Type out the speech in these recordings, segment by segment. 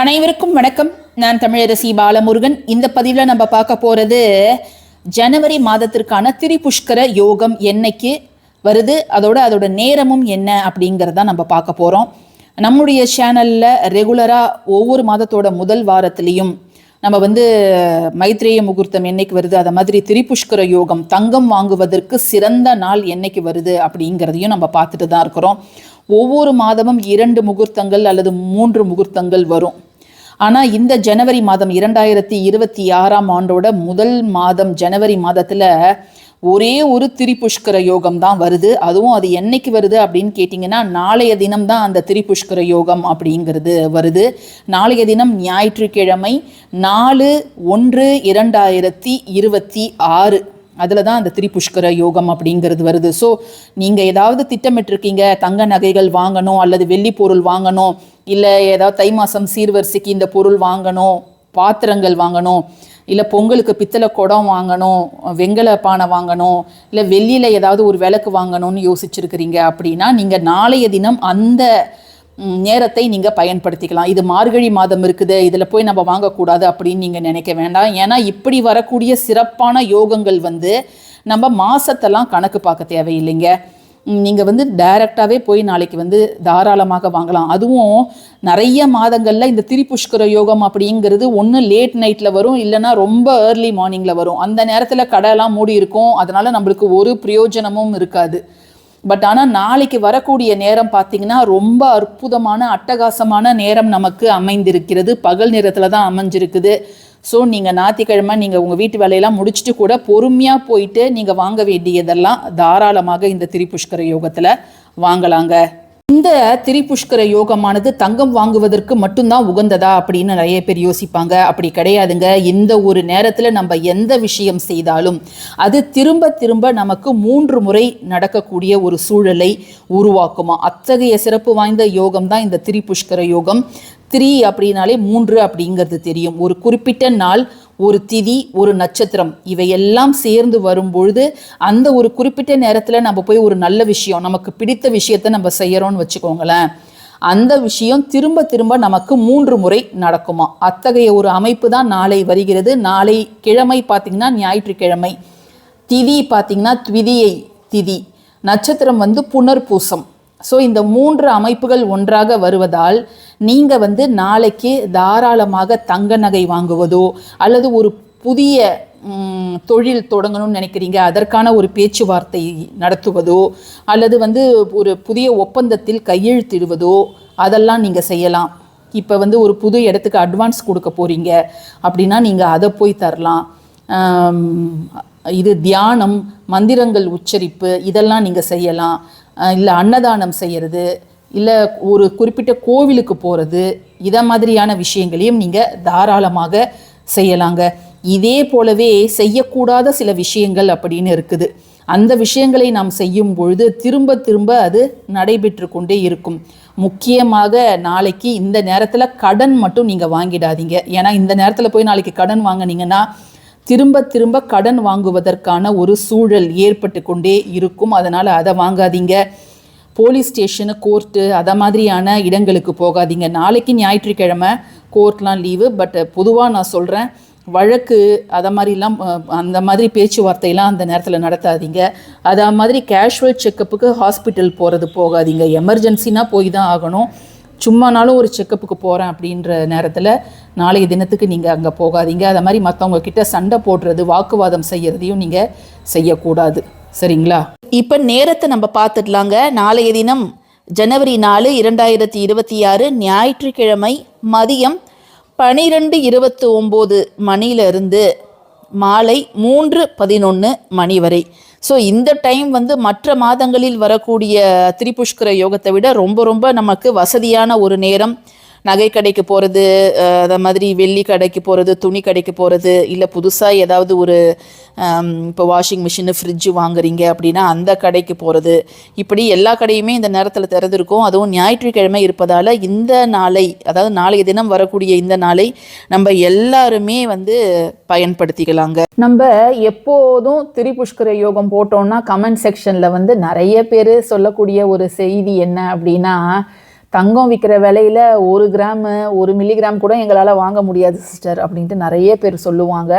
அனைவருக்கும் வணக்கம். நான் தமிழரசி பாலமுருகன். இந்த பதிவில் நம்ம பார்க்க போகிறது ஜனவரி மாதத்திற்கான திரிபுஷ்கர யோகம் என்னைக்கு வருது அதோட அதோட நேரமும் என்ன அப்படிங்கிறத நம்ம பார்க்க போகிறோம் நம்முடைய சேனலில் ரெகுலராக ஒவ்வொரு மாதத்தோட முதல் வாரத்திலையும் நம்ம வந்து மைத்ரேய முகூர்த்தம் என்னைக்கு வருது அதை மாதிரி திரிபுஷ்கர யோகம் தங்கம் வாங்குவதற்கு சிறந்த நாள் என்னைக்கு வருது அப்படிங்கிறதையும் நம்ம பார்த்துட்டு தான் இருக்கிறோம். ஒவ்வொரு மாதமும் இரண்டு முகூர்த்தங்கள் அல்லது மூன்று முகூர்த்தங்கள் வரும். ஆனால் இந்த ஜனவரி மாதம் இரண்டாயிரத்தி இருபத்தி ஆறாம் ஆண்டோட முதல் மாதம் ஜனவரி மாதத்தில் ஒரே ஒரு திரிபுஷ்கர யோகம் தான் வருது. அதுவும் அது என்னைக்கு வருது அப்படின்னு கேட்டிங்கன்னா நாளைய தினம் தான் அந்த திரிபுஷ்கர யோகம் அப்படிங்கிறது வருது. நாளைய தினம் ஞாயிற்றுக்கிழமை நாலு ஒன்று இரண்டாயிரத்தி இருபத்தி ஆறு. அதில் தான் அந்த திரிபுஷ்கர யோகம் அப்படிங்கிறது வருது. ஸோ நீங்கள் ஏதாவது திட்டமிட்டிருக்கீங்க தங்க நகைகள் வாங்கணும் அல்லது வெள்ளி பொருள் வாங்கணும் இல்லை ஏதாவது தை மாதம் சீர்வரிசைக்கு இந்த பொருள் வாங்கணும் பாத்திரங்கள் வாங்கணும் இல்லை பொங்கலுக்கு பித்தளை குடம் வாங்கணும் வெங்கல பானை வாங்கணும் இல்லை வெள்ளியில் ஏதாவது ஒரு விளக்கு வாங்கணும்னு யோசிச்சிருக்கிறீங்க அப்படின்னா நீங்கள் நாளைய தினம் அந்த நேரத்தை நீங்கள் பயன்படுத்திக்கலாம். இது மார்கழி மாதம் இருக்குது இதில் போய் நம்ம வாங்கக்கூடாது அப்படின்னு நீங்கள் நினைக்க வேண்டாம். ஏன்னா இப்படி வரக்கூடிய சிறப்பான யோகங்கள் வந்து நம்ம மாதத்தெல்லாம் கணக்கு பார்க்க தேவையில்லைங்க. நீங்கள் வந்து டைரெக்டாகவே போய் நாளைக்கு வந்து தாராளமாக வாங்கலாம். அதுவும் நிறைய மாதங்களில் இந்த திரிபுஷ்கர யோகம் அப்படிங்கிறது ஒன்று லேட் நைட்டில் வரும் இல்லைன்னா ரொம்ப ஏர்லி மார்னிங்கில் வரும். அந்த நேரத்தில் கடையெல்லாம் மூடி இருக்கும். அதனால் நம்மளுக்கு ஒரு பிரயோஜனமும் இருக்காது. பட் ஆனால் நாளைக்கு வரக்கூடிய நேரம் பார்த்தீங்கன்னா ரொம்ப அற்புதமான அட்டகாசமான நேரம் நமக்கு அமைந்திருக்கிறது. பகல் நேரத்தில் தான் அமைஞ்சிருக்குது. ஸோ நீங்கள் ஞாயிற்றுக்கிழமை நீங்கள் உங்கள் வீட்டு வேலையெல்லாம் முடிச்சுட்டு கூட பொறுமையாக போயிட்டு நீங்கள் வாங்க வேண்டியதெல்லாம் தாராளமாக இந்த திரிபுஷ்கர யோகத்தில் வாங்கலாங்க. இந்த திரிபுஷ்கர யோகமானது தங்கம் வாங்குவதற்கு மட்டும்தான் உகந்ததா அப்படின்னு நிறைய பேர் யோசிப்பாங்க. அப்படி கிடையாதுங்க. இந்த ஒரு நேரத்தில் நம்ம எந்த விஷயம் செய்தாலும் அது திரும்ப திரும்ப நமக்கு மூன்று முறை நடக்கக்கூடிய ஒரு சூழலை உருவாக்குமா. அத்தகைய சிறப்பு வாய்ந்த யோகம் தான் இந்த திரிபுஷ்கர யோகம். த்ரீ அப்படின்னாலே மூன்று அப்படிங்கிறது தெரியும். ஒரு குறிப்பிட்ட நாள் ஒரு திதி ஒரு நட்சத்திரம். இவையெல்லாம் சேர்ந்து வரும்பொழுது அந்த ஒரு குறிப்பிட்ட நேரத்தில் நம்ம போய் ஒரு நல்ல விஷயம் நமக்கு பிடித்த விஷயத்தை நம்ம செய்யறோம்னு வச்சுக்கோங்களேன். அந்த விஷயம் திரும்ப திரும்ப நமக்கு மூன்று முறை நடக்குமா? அத்தகைய ஒரு அமைப்பு தான் நாளை வருகிறது. நாளை கிழமை பார்த்தீங்கன்னா ஞாயிற்றுக்கிழமை. திதி பார்த்தீங்கன்னா த்விதியை திதி. நட்சத்திரம் வந்து புனர்பூசம். ஸோ இந்த மூன்று அமைப்புகள் ஒன்றாக வருவதால் நீங்கள் வந்து நாளைக்கு தாராளமாக தங்க நகை வாங்குவதோ அல்லது ஒரு புதிய தொழில் தொடங்கணும்னு நினைக்கிறீங்க அதற்கான ஒரு பேச்சுவார்த்தை நடத்துவதோ அல்லது வந்து ஒரு புதிய ஒப்பந்தத்தில் கையெழுத்திடுவதோ அதெல்லாம் நீங்கள் செய்யலாம். இப்போ வந்து ஒரு புது இடத்துக்கு அட்வான்ஸ் கொடுக்க போகிறீங்க அப்படின்னா நீங்கள் அதை போய் தரலாம். இது தியானம் மந்திரங்கள் உச்சரிப்பு இதெல்லாம் நீங்கள் செய்யலாம். இல்லை அன்னதானம் செய்கிறது இல்லை ஒரு குறிப்பிட்ட கோவிலுக்கு போகிறது இதை மாதிரியான விஷயங்களையும் நீங்கள் தாராளமாக செய்யலாங்க. இதே போலவே செய்யக்கூடாத சில விஷயங்கள் அப்படின்னு இருக்குது. அந்த விஷயங்களை நாம் செய்யும் பொழுது திரும்ப திரும்ப அது நடைபெற்று கொண்டே இருக்கும். முக்கியமாக நாளைக்கு இந்த நேரத்தில் கடன் மட்டும் நீங்கள் வாங்கிடாதீங்க. ஏன்னா இந்த நேரத்தில் போய் நாளைக்கு கடன் வாங்குனீங்கன்னா திரும்ப திரும்ப கடன் வாங்குவதற்கான ஒரு சூழல் ஏற்பட்டு கொண்டே இருக்கும். அதனால் அதை வாங்காதீங்க. போலீஸ் ஸ்டேஷனு கோர்ட்டு அதை மாதிரியான இடங்களுக்கு போகாதீங்க. நாளைக்கு ஞாயிற்றுக்கிழமை கோர்ட்லாம் லீவு. பட் பொதுவாக நான் சொல்கிறேன் வழக்கு அதை மாதிரிலாம் அந்த மாதிரி பேச்சுவார்த்தையெல்லாம் அந்த நேரத்தில் நடத்தாதீங்க. அதை மாதிரி கேஷுவல் செக்கப்புக்கு ஹாஸ்பிட்டல் போகிறது போகாதீங்க. எமர்ஜென்சினா போய் தான் ஆகணும். சும்மானாலும் ஒரு செக்கப்புக்கு போகிறேன் அப்படின்ற நேரத்தில் நாளைய தினத்துக்கு நீங்கள் அங்கே போகாதீங்க. அதை மாதிரி மற்றவங்க கிட்ட சண்டை போடுறது வாக்குவாதம் செய்கிறதையும் நீங்கள் செய்யக்கூடாது. சரிங்களா? இப்போ நேரத்தை நம்ம பார்த்துடலாங்க நாளைய தினம் ஜனவரி நாலு இரண்டாயிரத்தி இருபத்தி ஆறு ஞாயிற்றுக்கிழமை மதியம் பனிரெண்டு இருபத்தி ஒம்பது மணியிலிருந்து மாலை மூன்று பதினொன்று மணி வரை. ஸோ இந்த டைம் வந்து மற்ற மாதங்களில் வரக்கூடிய திரிபுஷ்கர யோகத்தை விட ரொம்ப ரொம்ப நமக்கு வசதியான ஒரு நேரம். நகை கடைக்கு போகிறது அதை மாதிரி வெள்ளி கடைக்கு போகிறது துணி கடைக்கு போகிறது இல்லை புதுசாக ஏதாவது ஒரு இப்போ வாஷிங் மிஷினு ஃப்ரிட்ஜு வாங்குறீங்க அப்படின்னா அந்த கடைக்கு போகிறது இப்படி எல்லா கடையுமே இந்த நேரத்தில் திறந்திருக்கும். அதுவும் ஞாயிற்றுக்கிழமை இருப்பதால் இந்த நாளை அதாவது நாளைய தினம் வரக்கூடிய இந்த நாளை நம்ம எல்லாருமே வந்து பயன்படுத்திக்கலாங்க. நம்ம எப்போதும் திரிபுஷ்கர யோகம் போட்டோம்னா கமெண்ட் செக்ஷனில் வந்து நிறைய பேர் சொல்லக்கூடிய ஒரு செய்தி என்ன அப்படின்னா தங்கம் விற்கிற விலையில் ஒரு கிராமு ஒரு மில்லிகிராம் கூட எங்களால் வாங்க முடியாது சிஸ்டர் அப்படின்ட்டு நிறைய பேர் சொல்லுவாங்க.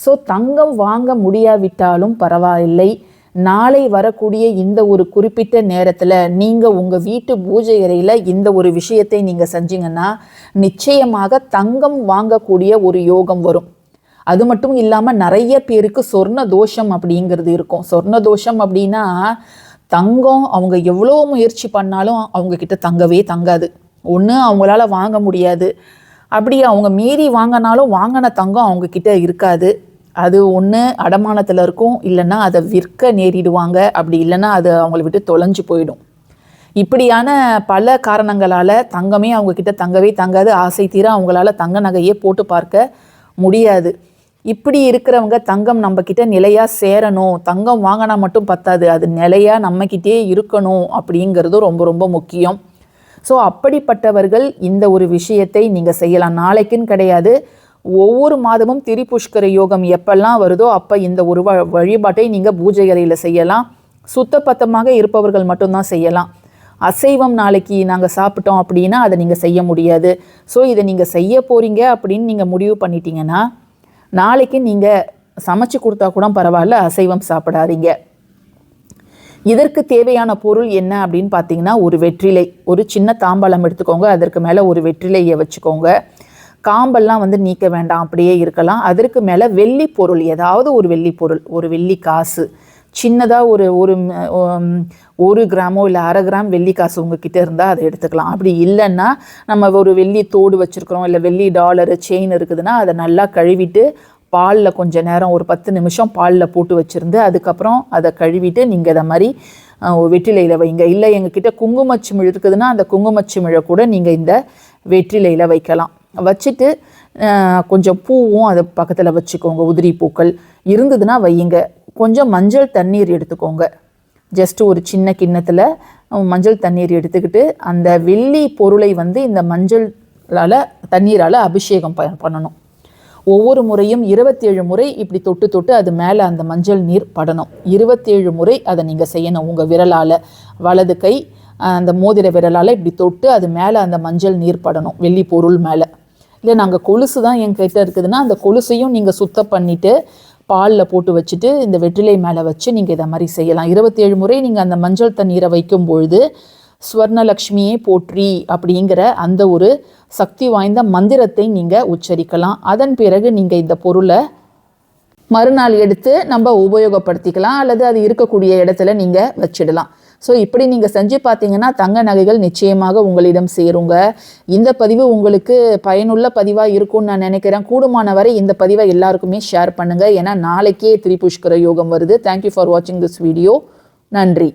ஸோ தங்கம் வாங்க முடியாவிட்டாலும் பரவாயில்லை. நாளை வரக்கூடிய இந்த ஒரு குறிப்பிட்ட நேரத்தில் நீங்கள் உங்கள் வீட்டு பூஜை அறையில் இந்த ஒரு விஷயத்தை நீங்கள் செஞ்சீங்கன்னா நிச்சயமாக தங்கம் வாங்கக்கூடிய ஒரு யோகம் வரும். அது மட்டும் இல்லாமல் நிறைய பேருக்கு சொர்ண தோஷம் அப்படிங்கிறது இருக்கும். சொர்ண தோஷம் அப்படின்னா தங்கம் அவங்க எவ்வளோ முயற்சி பண்ணாலும் அவங்க கிட்ட தங்கவே தங்காது. ஒன்று அவங்களால வாங்க முடியாது. அப்படி அவங்க மீறி வாங்கினாலும் வாங்கின தங்கம் அவங்க கிட்ட இருக்காது. அது ஒன்று அடமானத்தில் இருக்கும். இல்லைன்னா அதை விற்க நேரிடுவாங்க. அப்படி இல்லைன்னா அது அவங்கள விட்டு தொலைஞ்சு போயிடும். இப்படியான பல காரணங்களால் தங்கமே அவங்க கிட்ட தங்கவே தங்காது. ஆசை தீர அவங்களால தங்க நகையே போட்டு பார்க்க முடியாது. இப்படி இருக்கிறவங்க தங்கம் நம்மக்கிட்ட நிலையாக சேரணும். தங்கம் வாங்கினா மட்டும் பத்தாது. அது நிலையாக நம்மக்கிட்டே இருக்கணும் அப்படிங்கிறது ரொம்ப ரொம்ப முக்கியம். ஸோ அப்படிப்பட்டவர்கள் இந்த ஒரு விஷயத்தை நீங்கள் செய்யலாம். நாளைக்குன்னு கிடையாது. ஒவ்வொரு மாதமும் திரிபுஷ்கர யோகம் எப்பெல்லாம் வருதோ அப்போ இந்த ஒரு வ- வழிபாட்டை நீங்கள் பூஜை அறையில் செய்யலாம். சுத்தப்பத்தமாக இருப்பவர்கள் மட்டும்தான் செய்யலாம். அசைவம் நாளைக்கு நாங்கள் சாப்பிட்டோம் அப்படின்னா அதை நீங்கள் செய்ய முடியாது. ஸோ இதை நீங்கள் செய்ய போகிறீங்க அப்படின்னு நீங்கள் முடிவு பண்ணிட்டீங்கன்னா நாளைக்கு நீங்கள் சமைச்சு கொடுத்தா கூட பரவாயில்ல அசைவம் சாப்பிடாதீங்க. இதற்கு தேவையான பொருள் என்ன அப்படின்னு பார்த்தீங்கன்னா ஒரு வெற்றிலை ஒரு சின்ன தாம்பாளம் எடுத்துக்கோங்க அதற்கு மேலே ஒரு வெற்றிலையை வச்சுக்கோங்க. காம்பெல்லாம் வந்து நீக்க வேண்டாம் அப்படியே இருக்கலாம். அதற்கு மேலே வெள்ளி பொருள் ஏதாவது ஒரு வெள்ளி பொருள் ஒரு வெள்ளி காசு. சின்னதாக ஒரு ஒரு ஒரு கிராமோ இல்லை அரை கிராம் வெள்ளி காசு உங்ககிட்ட இருந்தால் அதை எடுத்துக்கலாம். அப்படி இல்லைன்னா நம்ம ஒரு வெள்ளி தோடு வச்சுருக்குறோம் இல்லை வெள்ளி டாலரு செயின் இருக்குதுன்னா அதை நல்லா கழுவிட்டு பாலில் கொஞ்ச நேரம் ஒரு பத்து நிமிஷம் பாலில் போட்டு வச்சுருந்து அதுக்கப்புறம் அதை கழுவிட்டு நீங்கள் இதை மாதிரி வெற்றிலையில் வைங்க. இல்லை எங்ககிட்ட குங்குமச்சிமிழ் இருக்குதுன்னா அந்த குங்குமச்சிமிழை கூட நீங்கள் இந்த வெற்றிலையில் வைக்கலாம். வச்சுட்டு கொஞ்சம் பூவும் அது பக்கத்தில் வச்சுக்கோங்க. உதிரி பூக்கள் இருந்ததுன்னா வையுங்க. கொஞ்சம் மஞ்சள் தண்ணீர் எடுத்துக்கோங்க. ஜஸ்ட் ஒரு சின்ன கிண்ணத்தில் மஞ்சள் தண்ணீர் எடுத்துக்கிட்டு அந்த வெள்ளி பொருளை வந்து இந்த மஞ்சளால் தண்ணீரால் அபிஷேகம் ப- பண்ணணும். ஒவ்வொரு முறையும் இருபத்தேழு முறை இப்படி தொட்டு தொட்டு அது மேலே அந்த மஞ்சள் நீர் படணும். இருபத்தேழு முறை அதை நீங்கள் செய்யணும். உங்கள் விரலால் வலது கை அந்த மோதிர விரலால் இப்படி தொட்டு அது மேலே அந்த மஞ்சள் நீர் படணும் வெள்ளி பொருள் மேலே. இல்லை நாங்கள் கொலுசு தான் என்கிட்ட இருக்குதுன்னா அந்த கொலுசையும் நீங்கள் சுத்தம் பண்ணிவிட்டு பாலில் போட்டு வச்சுட்டு இந்த வெற்றிலை மேலே வச்சு நீங்கள் இதை மாதிரி செய்யலாம். இருபத்தேழு முறை நீங்கள் அந்த மஞ்சள் தண்ணீரை வைக்கும் பொழுது ஸ்வர்ணலக்ஷ்மியே போற்றி அப்படிங்கிற அந்த ஒரு சக்தி வாய்ந்த மந்திரத்தை நீங்கள் உச்சரிக்கலாம். அதன் பிறகு நீங்கள் இந்த பொருளை மறுநாள் எடுத்து நம்ம உபயோகப்படுத்திக்கலாம். அல்லது அது இருக்கக்கூடிய இடத்துல நீங்கள் வச்சிடலாம். ஸோ இப்படி நீங்கள் செஞ்சு பார்த்தீங்கன்னா தங்க நகைகள் நிச்சயமாக உங்களிடம் சேருங்க. இந்த பதிவு உங்களுக்கு பயனுள்ள பதிவாக இருக்கும்னு நான் நினைக்கிறேன். கூடுமான வரை இந்த பதிவை எல்லாருக்குமே ஷேர் பண்ணுங்கள் ஏன்னா நாளைக்கே திரிபுஷ்கர யோகம் வருது. தேங்க்யூ ஃபார் வாட்சிங் திஸ் வீடியோ நன்றி.